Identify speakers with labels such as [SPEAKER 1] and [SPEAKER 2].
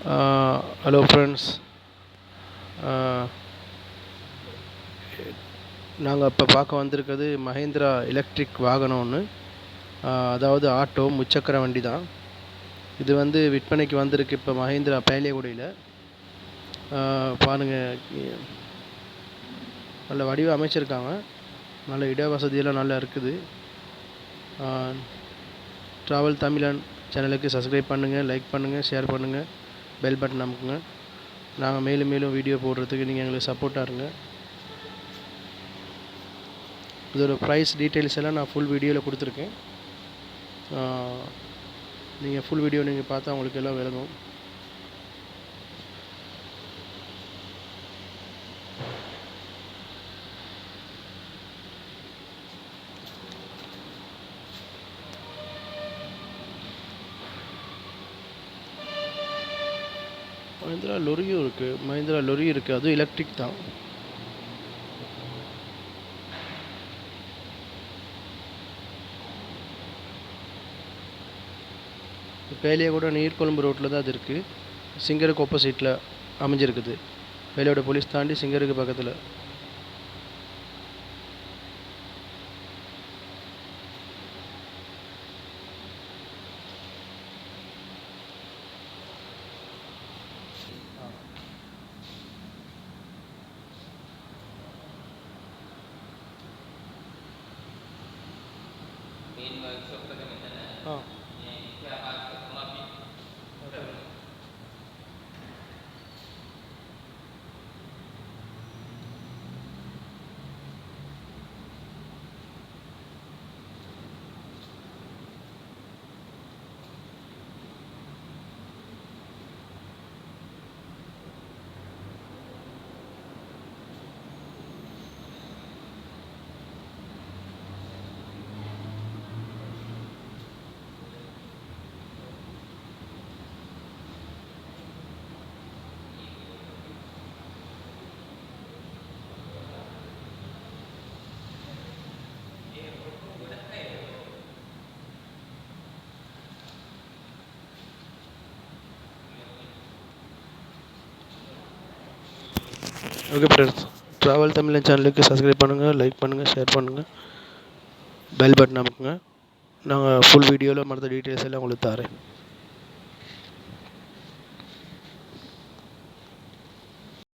[SPEAKER 1] Hello friends நாங்கள் இப்போ பார்க்க வந்திருக்கிறது மஹேந்திரா எலக்ட்ரிக் வாகனம் ஒன்று uh, அதாவது ஆட்டோ முச்சக்கர வண்டி தான் இது வந்து விற்பனைக்கு வந்திருக்கு இப்போ மஹேந்திரா பேலியகுடியில் uh, பாருங்கள் நல்ல வடிவம் அமைச்சிருக்காங்க. நல்ல இட வசதியெல்லாம் நல்லா இருக்குது. Uh, ட்ராவல் தமிழன் சேனலுக்கு சப்ஸ்கிரைப் பண்ணுங்கள் லைக் பண்ணுங்கள் ஷேர் பண்ணுங்கள் பெல் பட்டன் அமுக்குங்க. நாங்கள் மேலும் மேலும் வீடியோ போடுறதுக்கு நீங்கள் எங்களுக்கு சப்போர்ட்டாக இருங்க. இதோட ப்ரைஸ் டீட்டெயில்ஸ் எல்லாம் நான் ஃபுல் வீடியோவில் கொடுத்துருக்கேன். நீங்கள் ஃபுல் வீடியோ நீங்கள் பார்த்தா உங்களுக்கு எல்லாம் விளங்கும். மஹிந்திரா லொரியும் இருக்குது மஹிந்திரா லொரி இருக்குது அதுவும் எலக்ட்ரிக் தான். பேலியாகூட நீர்கொழும்பு ரோட்டில் தான் அது இருக்குது சிங்கருக்கு ஆப்போசிட்டில் அமைஞ்சிருக்குது. வேலையோட போலீஸ் தாண்டி சிங்கருக்கு பக்கத்தில்.
[SPEAKER 2] ఆ
[SPEAKER 1] ஓகே ஃப்ரெண்ட்ஸ் ட்ராவல் தமிழன் சேனலுக்கு சப்ஸ்கிரைப் பண்ணுங்கள் லைக் பண்ணுங்கள் ஷேர் பண்ணுங்கள் பெல் பட்டன் அமுக்குங்க. நாங்கள் ஃபுல் வீடியோவில் மற்ற டீட்டெயில்ஸ் எல்லாம் உங்களுக்கு தரேன்.